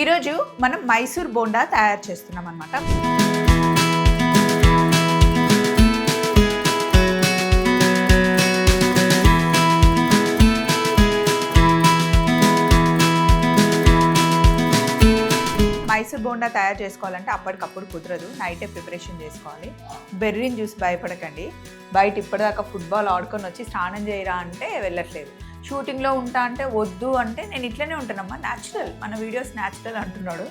ఈరోజు మనం మైసూర్ బోండా తయారు చేస్తున్నాం అనమాట మైసూర్ బోండా తయారు చేసుకోవాలంటే అప్పటికప్పుడు కుదరదు. నైటే ప్రిపరేషన్ చేసుకోవాలి. బెర్రీని చూసి భయపడకండి. బయట ఇప్పటిదాకా ఫుట్బాల్ ఆడుకొని వచ్చి స్నానం చేయరా అంటే వెళ్ళట్లేదు. షూటింగ్లో ఉంటా అంటే వద్దు అంటే నేను ఇట్లనే ఉంటానమ్మా న్యాచురల్ మన వీడియోస్ న్యాచురల్ అంటున్నాడు.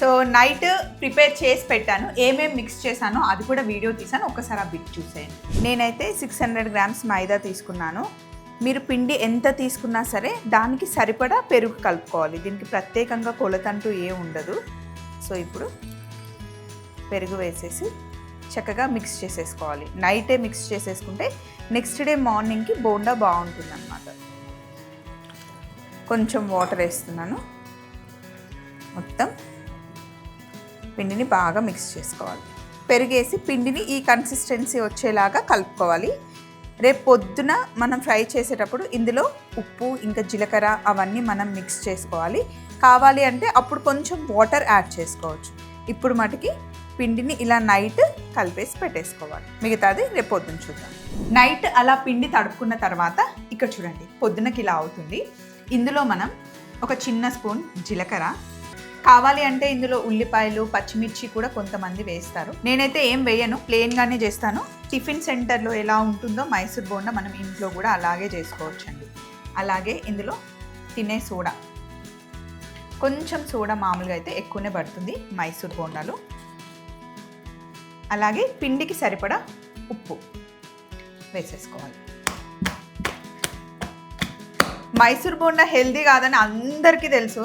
సో నైట్ ప్రిపేర్ చేసి పెట్టాను. ఏమేమి మిక్స్ చేశానో అది కూడా వీడియో తీసాను. ఒకసారి ఆ బిట్ చూసేయండి. నేనైతే సిక్స్ హండ్రెడ్ గ్రామ్స్ మైదా తీసుకున్నాను. మీరు పిండి ఎంత తీసుకున్నా సరే దానికి సరిపడా పెరుగు కలుపుకోవాలి. దీనికి ప్రత్యేకంగా కొలతంటూ ఏ ఉండదు. సో ఇప్పుడు పెరుగు వేసేసి చక్కగా మిక్స్ చేసేసుకోవాలి. నైటే మిక్స్ చేసేసుకుంటే నెక్స్ట్ డే మార్నింగ్కి బోండా బాగుంటుంది అనమాట కొంచెం వాటర్ వేస్తున్నాను. మొత్తం పిండిని బాగా మిక్స్ చేసుకోవాలి. పెరిగేసి పిండిని ఈ కన్సిస్టెన్సీ వచ్చేలాగా కలుపుకోవాలి. రేపు పొద్దున మనం ఫ్రై చేసేటప్పుడు ఇందులో ఉప్పు ఇంకా జీలకర్ర అవన్నీ మనం మిక్స్ చేసుకోవాలి. కావాలి అంటే అప్పుడు కొంచెం వాటర్ యాడ్ చేసుకోవచ్చు. ఇప్పుడు మటుకి పిండిని ఇలా నైట్ కలిపేసి పెట్టేసుకోవాలి. మిగతాది రేపు పొద్దున చూద్దాం. నైట్ అలా పిండి తడుపుకున్న తర్వాత ఇక్కడ చూడండి పొద్దునకి ఇలా అవుతుంది. ఇందులో మనం ఒక చిన్న స్పూన్ జీలకర్ర. కావాలి అంటే ఇందులో ఉల్లిపాయలు పచ్చిమిర్చి కూడా కొంతమంది వేస్తారు. నేనైతే ఏం వేయను ప్లెయిన్గానే చేస్తాను. టిఫిన్ సెంటర్లో ఎలా ఉంటుందో మైసూర్ బోండా మనం ఇంట్లో కూడా అలాగే చేసుకోవచ్చండి. అలాగే ఇందులో తినే సోడా. కొంచెం సోడా మామూలుగా అయితే ఎక్కువనే పడుతుంది మైసూర్ బోండాలు. అలాగే పిండికి సరిపడా ఉప్పు వేసేసుకోవాలి. మైసూర్ బోండా హెల్దీ కాదని అందరికీ తెలుసు.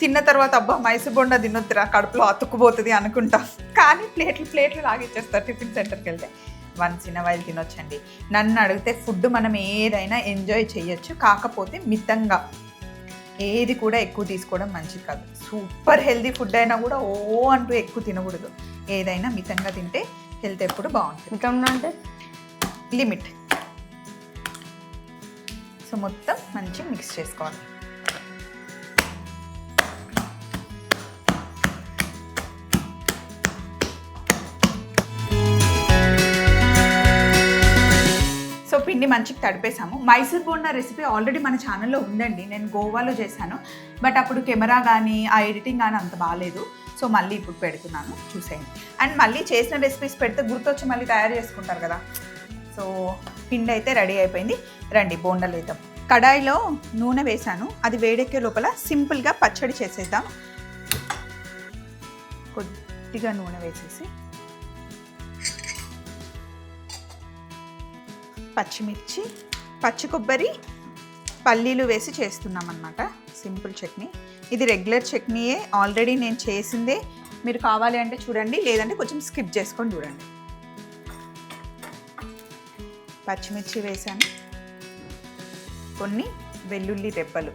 తిన్న తర్వాత అబ్బా మైసూర్ బోండా తినొద్దురా కడుపులో అతుక్కుపోతుంది అనుకుంటాం. కానీ ప్లేట్లు ప్లేట్లు లాగిచ్చేస్తారు టిఫిన్ సెంటర్కి వెళ్తే. వన్స్ ఇన్ వైల్ తినొచ్చండి. నన్ను అడిగితే ఫుడ్ మనం ఏదైనా ఎంజాయ్ చేయొచ్చు. కాకపోతే మితంగా ఏది కూడా ఎక్కువ తీసుకోవడం మంచిది కాదు. సూపర్ హెల్దీ ఫుడ్ అయినా కూడా ఓ అంటూ ఎక్కువ తినకూడదు. ఏదైనా మితంగా తింటే హెల్త్ ఎప్పుడు బాగుంటుంది. ఇంకా అంటే లిమిట్. సో మొత్తం మంచి మిక్స్ చేసుకోవాలి. సో పిండి మంచిగా తడిపేసాము. మైసూర్ బోండా రెసిపీ ఆల్రెడీ మన ఛానల్లో ఉందండి. నేను గోవాలో చేశాను. బట్ అప్పుడు కెమెరా కానీ ఆ ఎడిటింగ్ కానీ అంత బాగాలేదు సో మళ్ళీ ఇప్పుడు పెడుతున్నాను చూసేయండి. అండ్ మళ్ళీ చేసిన రెసిపీస్ పెడితే గుర్తొచ్చి మళ్ళీ తయారు చేసుకుంటారు కదా. సో పిండి అయితే రెడీ అయిపోయింది. రండి బోండాలు వేద్దాం కడాయిలో నూనె వేసాను అది వేడెక్కే లోపల సింపుల్గా పచ్చడి చేసేద్దాం. కొద్దిగా నూనె వేసేసి. పచ్చిమిర్చి పచ్చి కొబ్బరి పల్లీలు వేసి చేస్తున్నాం అనమాట సింపుల్ చట్నీ. ఇది రెగ్యులర్ చట్నీయే. ఆల్రెడీ నేను చేసిందే. మీరు కావాలి అంటే చూడండి లేదంటే కొంచెం స్కిప్ చేసుకొని చూడండి. పచ్చిమిర్చి వేసాను. కొన్ని వెల్లుల్లి రెబ్బలు.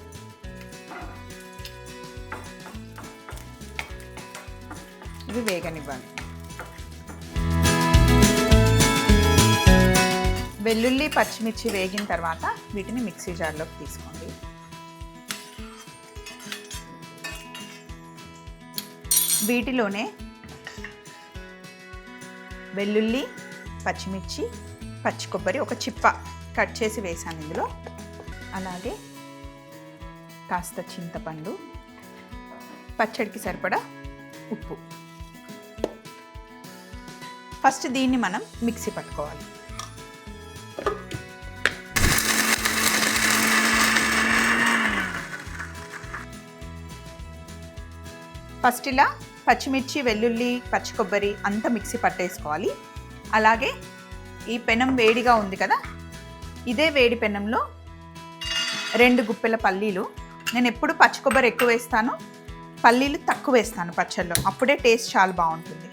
ఇవి వేగనివ్వాలి. వెల్లుల్లి పచ్చిమిర్చి వేగిన తర్వాత వీటిని మిక్సీ జార్లోకి తీసుకోండి. వీటిలోనే వెల్లుల్లి పచ్చిమిర్చి పచ్చి కొబ్బరి ఒక చిప్ప కట్ చేసి వేసాను ఇందులో. అలాగే కాస్త చింతపండు పచ్చడికి సరిపడా ఉప్పు. ఫస్ట్ దీన్ని మనం మిక్సీ పట్టుకోవాలి. ఫస్ట్ ఇలా పచ్చిమిర్చి వెల్లుల్లి పచ్చి కొబ్బరి అంతా మిక్సీ పట్టేసుకోవాలి. అలాగే ఈ పెనం వేడిగా ఉంది కదా ఇదే వేడి పెనంలో రెండు గుప్పెల పల్లీలు. నేను ఎప్పుడు పచ్చి కొబ్బరి ఎక్కువ వేస్తాను పల్లీలు తక్కువ వేస్తాను పచ్చళ్ళు. అప్పుడే టేస్ట్ చాలా బాగుంటుంది.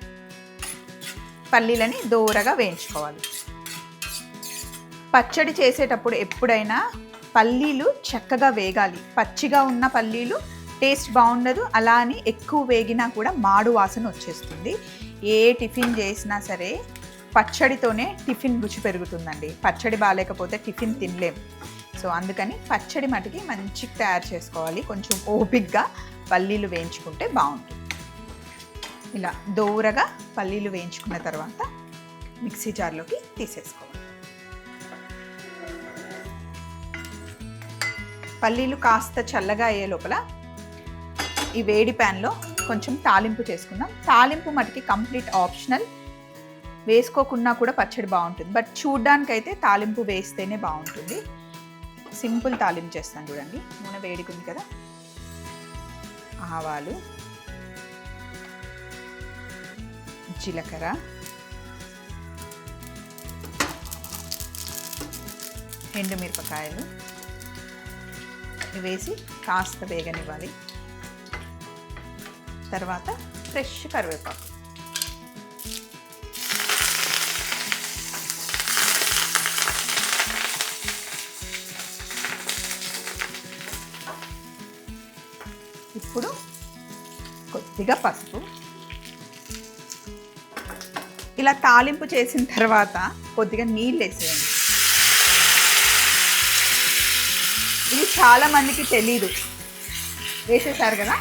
పల్లీలని దూరగా వేయించుకోవాలి. పచ్చడి చేసేటప్పుడు ఎప్పుడైనా పల్లీలు చక్కగా వేగాలి. పచ్చిగా ఉన్న పల్లీలు టేస్ట్ బాగుండదు అలా అని ఎక్కువ వేగినా కూడా మాడు వాసన వచ్చేస్తుంది. ఏ టిఫిన్ చేసినా సరే పచ్చడితోనే టిఫిన్ రుచి పెరుగుతుందండి. పచ్చడి బాగాలేకపోతే టిఫిన్ తినలేం. సో అందుకని పచ్చడి మటుకి మంచిగా తయారు చేసుకోవాలి. కొంచెం ఓపిక్గా పల్లీలు వేయించుకుంటే బాగుంటుంది. ఇలా దోరగా పల్లీలు వేయించుకున్న తర్వాత మిక్సీ జార్లోకి తీసేసుకోవాలి. పల్లీలు కాస్త చల్లగా అయ్యే లోపల ఈ వేడి ప్యాన్లో కొంచెం తాలింపు చేసుకుందాం. తాలింపు మటుకి కంప్లీట్ ఆప్షనల్. వేసుకోకున్నా కూడా పచ్చడి బాగుంటుంది. బట్ చూడ్డానికైతే తాలింపు వేస్తేనే బాగుంటుంది. సింపుల్ తాలింపు చేస్తాను చూడండి. నూనె వేడికుంది కదా. ఆవాలు. జీలకర్ర. ఎండుమిరపకాయలు. వేసి కాస్త వేగనివ్వాలి. తర్వాత ఫ్రెష్ కరివేపాకు. ఇప్పుడు కొద్దిగా పసుపు. ఇలా తాలింపు చేసిన తర్వాత కొద్దిగా నీళ్ళు వేసేయండి. ఇది చాలామందికి తెలీదు. వేసేసారు కదా?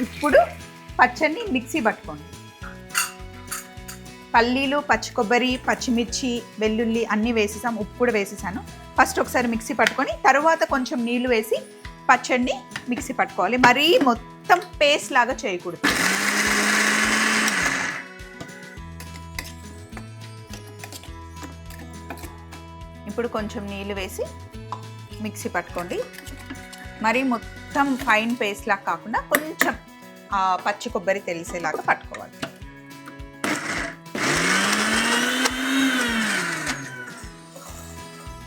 ఇప్పుడు పచ్చడిని మిక్సీ పట్టుకోండి. పల్లీలు పచ్చి కొబ్బరి పచ్చిమిర్చి వెల్లుల్లి అన్నీ వేసేసాం ఉప్పు కూడా వేసేసాను. ఫస్ట్ ఒకసారి మిక్సీ పట్టుకొని తర్వాత కొంచెం నీళ్ళు వేసి పచ్చడిని మిక్సీ పట్టుకోవాలి. మరీ మొత్తం పేస్ట్ లాగా చేయకూడదు. ఇప్పుడు కొంచెం నీళ్ళు వేసి మిక్సీ పట్టుకోండి. మరీ మొత్తం ఫైన్ పేస్ట్ లాగా కాకుండా కొంచెం ఆ పచ్చి కొబ్బరి తెలిసేలాగా పట్టుకోవాలి.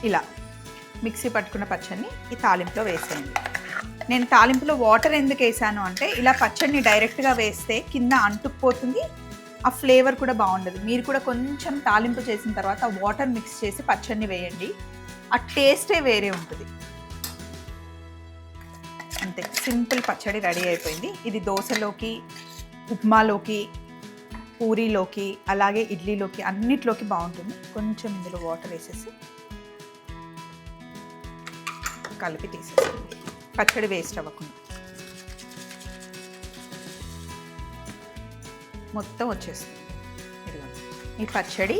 ఇలా మిక్సీ పట్టుకున్న పచ్చడిని ఈ తాలింపులో వేసేయండి. నేను తాలింపులో వాటర్ ఎందుకు వేసాను అంటే ఇలా పచ్చడిని డైరెక్ట్గా వేస్తే కింద అంటుకుపోతుంది ఆ ఫ్లేవర్ కూడా బాగుండదు. మీరు కూడా కొంచెం తాలింపు చేసిన తర్వాత వాటర్ మిక్స్ చేసి పచ్చడిని వేయండి. ఆ టేస్టే వేరే ఉంటుంది. అంతే సింపుల్ పచ్చడి రెడీ అయిపోయింది. ఇది దోశలోకి ఉప్మాలోకి పూరీలోకి అలాగే ఇడ్లీలోకి అన్నిట్లోకి బాగుంటుంది. కొంచెం ఇందులో వాటర్ వేసేసి కలిపి తీసేసుకోండి. పచ్చడి వేస్ట్ అవ్వకుండా. మొత్తం వచ్చేస్తుంది. ఈ పచ్చడి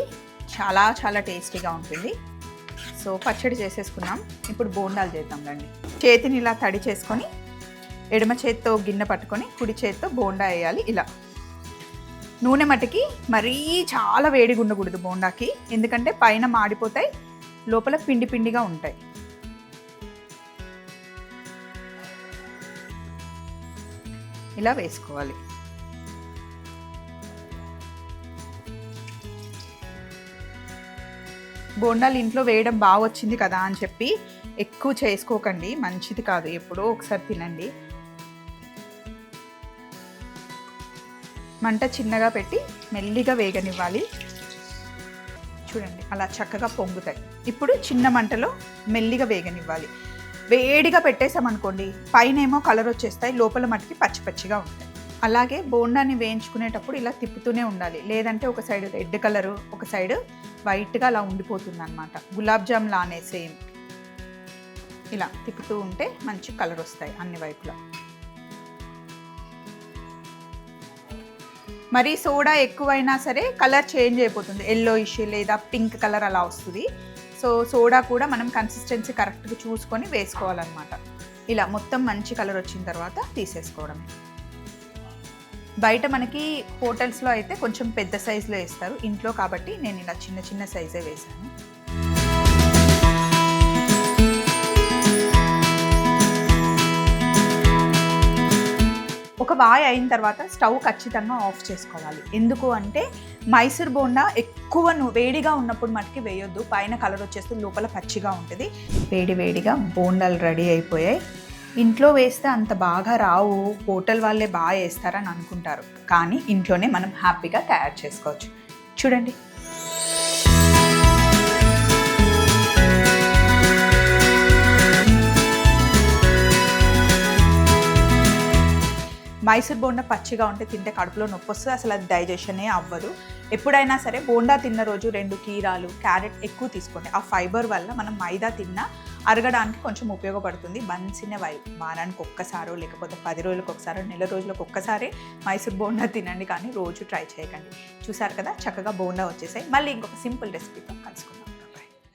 చాలా చాలా టేస్టీగా ఉంటుంది. సో పచ్చడి చేసేసుకున్నాం. ఇప్పుడు బోండాలు చేద్దాం రండి. చేతిని ఇలా తడి చేసుకొని ఎడమ చేత్తో గిన్నె పట్టుకొని కుడి చేత్తో బోండా వేయాలి ఇలా. నూనె మటుకి మరీ చాలా వేడిగా ఉండకూడదు బోండాకి ఎందుకంటే పైన మాడిపోతాయి లోపల పిండి పిండిగా ఉంటాయి. ఇలా వేసుకోవాలి. బోండాలు ఇంట్లో వేయడం బాగా వచ్చింది కదా అని చెప్పి ఎక్కువ చేసుకోకండి మంచిది కాదు ఎప్పుడో ఒకసారి తినండి. మంట చిన్నగా పెట్టి మెల్లిగా వేగనివ్వాలి. చూడండి అలా చక్కగా పొంగుతాయి. ఇప్పుడు చిన్న మంటలో మెల్లిగా వేగనివ్వాలి. వేడిగా పెట్టేసామనుకోండి పైన ఏమో కలర్ వచ్చేస్తాయి లోపల మటుకి పచ్చి పచ్చిగా ఉంటాయి. అలాగే బోండాన్ని వేయించుకునేటప్పుడు ఇలా తిప్పుతూనే ఉండాలి. లేదంటే ఒక సైడ్ రెడ్ కలరు ఒక సైడ్ వైట్గా అలా ఉండిపోతుంది అనమాట గులాబ్ జామ్ లానే సేమ్. ఇలా తిప్పుతూ ఉంటే మంచి కలర్ వస్తాయి అన్ని వైపులా. మరి సోడా ఎక్కువైనా సరే కలర్ చేంజ్ అయిపోతుంది. ఎల్లో ఇష్యూ లేదా పింక్ కలర్ అలా వస్తుంది. సో సోడా కూడా మనం కన్సిస్టెన్సీ కరెక్ట్గా చూసుకొని వేసుకోవాలన్నమాట. ఇలా మొత్తం మంచి కలర్ వచ్చిన తర్వాత తీసేసుకోవడమే. బయట మనకి హోటల్స్లో అయితే కొంచెం పెద్ద సైజులో వేస్తారు. ఇంట్లో కాబట్టి నేను ఇలా చిన్న చిన్న సైజే వేశాను ఒక వాయి అయిన తర్వాత స్టవ్ ఖచ్చితంగా ఆఫ్ చేసుకోవాలి. ఎందుకు అంటే మైసూర్ బోండా ఎక్కువ వేడిగా ఉన్నప్పుడు మటుకి వేయొద్దు. పైన కలర్ వచ్చేస్తుంది లోపల పచ్చిగా ఉంటుంది. వేడి వేడిగా బోండాలు రెడీ అయిపోయాయి. ఇంట్లో వేస్తే అంత బాగా రావు. హోటల్ వాళ్ళే బాగా వేస్తారని అనుకుంటారు. కానీ ఇంట్లోనే మనం హ్యాపీగా తయారు చేసుకోవచ్చు. చూడండి. మైసూర్ బోండా పచ్చిగా ఉంటే తింటే కడుపులో నొప్పి వస్తుంది. అసలు అది డైజెషనే అవ్వదు. ఎప్పుడైనా సరే బోండా తిన్న రోజు రెండు కీరాలు క్యారెట్ ఎక్కువ తీసుకోండి. ఆ ఫైబర్ వల్ల మనం మైదా తిన్నా అరగడానికి కొంచెం ఉపయోగపడుతుంది. బన్సిన వై వారానికి ఒక్కసారో లేకపోతే పది రోజులకు ఒకసారో నెల రోజులకు ఒక్కసారి మైసూర్ బోండా తినండి. కానీ రోజు ట్రై చేయకండి. చూసారు కదా? చక్కగా బోండా వచ్చేసాయి. మళ్ళీ ఇంకొక సింపుల్ రెసిపీతో కలుసుకుందాం.